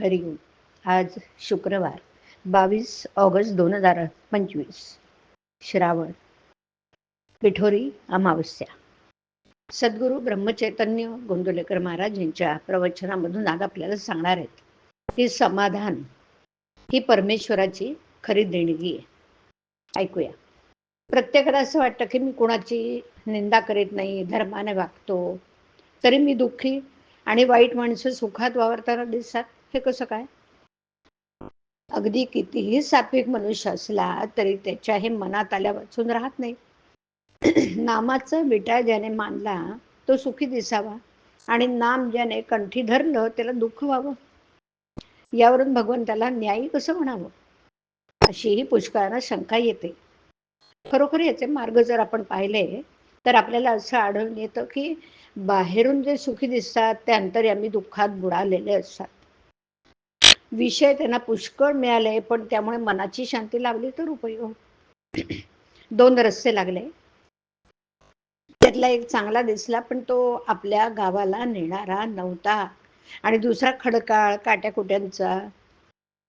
हरिओम. आज शुक्रवार बावीस ऑगस्ट दोन हजार पंचवीस. श्रावण. पिठोरी अमावस्या. सद्गुरू ब्रह्मचैतन्य गोंदवलेकर महाराज यांच्या प्रवचनामधून आज आपल्याला सांगणार आहेत की समाधान ही परमेश्वराची खरी देणगी आहे. ऐकूया. प्रत्येकाला असं वाटतं की मी कोणाची निंदा करीत नाही धर्माने वागतो तरी मी दुःखी आणि वाईट माणसं सुखात वावरताना दिसतात. हे कसं काय? अगदी कितीही सात्विक मनुष्य असला तरी त्याच्या हे मनात आल्या वाचून राहत नाही. नामाचं विटा ज्याने मानला तो सुखी दिसावा आणि नाम ज्याने कंठी धरलं त्याला दुःख व्हावं. यावरून भगवंताला न्यायी कसं म्हणावं? अशीही पुष्कळांना शंका येते. खरोखर याचे मार्ग जर आपण पाहिले तर आपल्याला असं आढळून येतं की बाहेरून जे सुखी दिसतात ते अंतर्यामी दुःखात बुडालेले असतात. विषय त्यांना पुष्कळ मिळाले पण त्यामुळे मनाची शांती लागली तर उपयोग दोन रस्ते लागले. त्यातला एक चांगला दिसला पण तो आपल्या गावाला नेणारा नव्हता. आणि दुसरा खडकाळ काट्याकुट्यांचा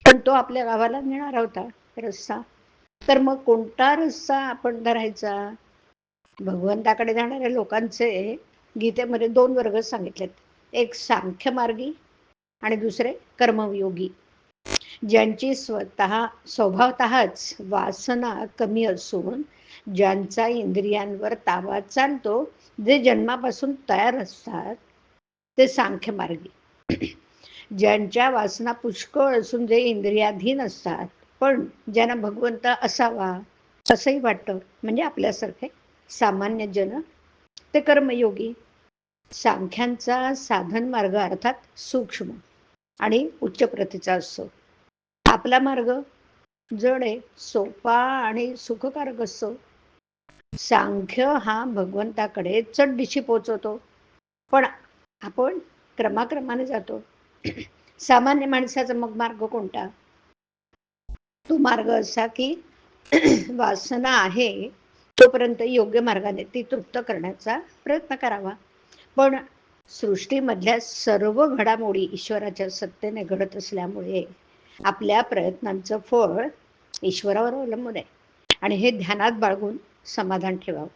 पण तो आपल्या गावाला नेणारा होता रस्ता. तर मग कोणता रस्ता आपण धरायचा? भगवंताकडे जाणाऱ्या लोकांचे गीतेमध्ये दोन वर्ग सांगितलेत. एक सांख्य मार्गी आणि दुसरे कर्मयोगी ज्यांची स्वतः स्वभावतःच वासना कमी असून ज्यांचा इंद्रियांवर ताबा चालतो जे जन्मापासून तयार असतात ते सांख्य मार्गी. ज्यांच्या वासना पुष्कळ असून जे इंद्रियाधीन असतात पण ज्यांना भगवंत असावा असंही वाटतं म्हणजे आपल्यासारखे सामान्य जन ते कर्मयोगी. सांख्यांचा साधन मार्ग अर्थात सूक्ष्म. आणि उच्च प्रतीचा असतो. आपला मार्ग जड आहे सोपा आणि सुखकारक असतो. सांख्य हा भगवंताकडे चढ दिशी पोचवतो. पण आपण क्रमाक्रमाने जातो. सामान्य माणसाचा मग मार्ग कोणता? तो मार्ग असा की वासना आहे तोपर्यंत योग्य मार्गाने ती तृप्त करण्याचा प्रयत्न करावा. पण सृष्टीमधल्या सर्व घडामोडी ईश्वराच्या सत्तेने घडत असल्यामुळे आपल्या प्रयत्नांचं फळ ईश्वरावर अवलंबून आहे. आणि हे ध्यानात बाळगून समाधान ठेवावं.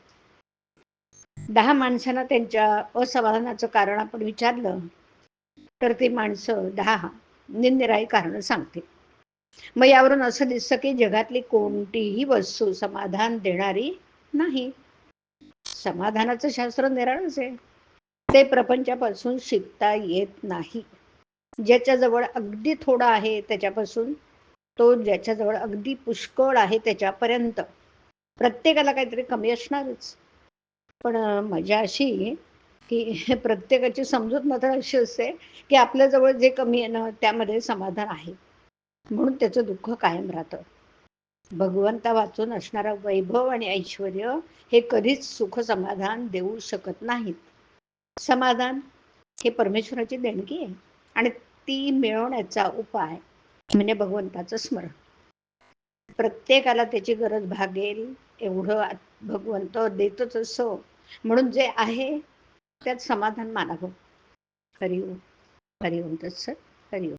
दहा माणसांना त्यांच्या असमाधानाचं कारण आपण विचारलं तर ती माणसं दहा निरनिराळी कारण सांगतील. मग यावरून असं दिसतं की जगातली कोणतीही वस्तू समाधान देणारी नाही. समाधानाचं शास्त्र निराळच आहे. ते प्रपंचापासून शिकता येत नाही. ज्याच्याजवळ अगदी थोडं आहे त्याच्यापासून तो ज्याच्याजवळ अगदी पुष्कळ आहे त्याच्यापर्यंत. प्रत्येकाला काहीतरी कमी असणारच. पण मजा अशी की प्रत्येकाची समजूत मात्र अशी असते की आपल्याजवळ जे कमी आहे ना त्यामध्ये समाधान आहे. म्हणून त्याचं दुःख कायम राहतं. भगवंता वाचून असणारा वैभव आणि ऐश्वर हे कधीच सुख समाधान देऊ शकत नाहीत. समाधान हे परमेश्वराची देणगी आहे. आणि ती मिळवण्याचा उपाय म्हणजे भगवंताचं स्मरण. प्रत्येकाला त्याची गरज भागेल एवढं भगवंत देतच असो. म्हणून जे आहे त्यात समाधान मानावं. हरिओम. हरिओम तत्सर हरिओम.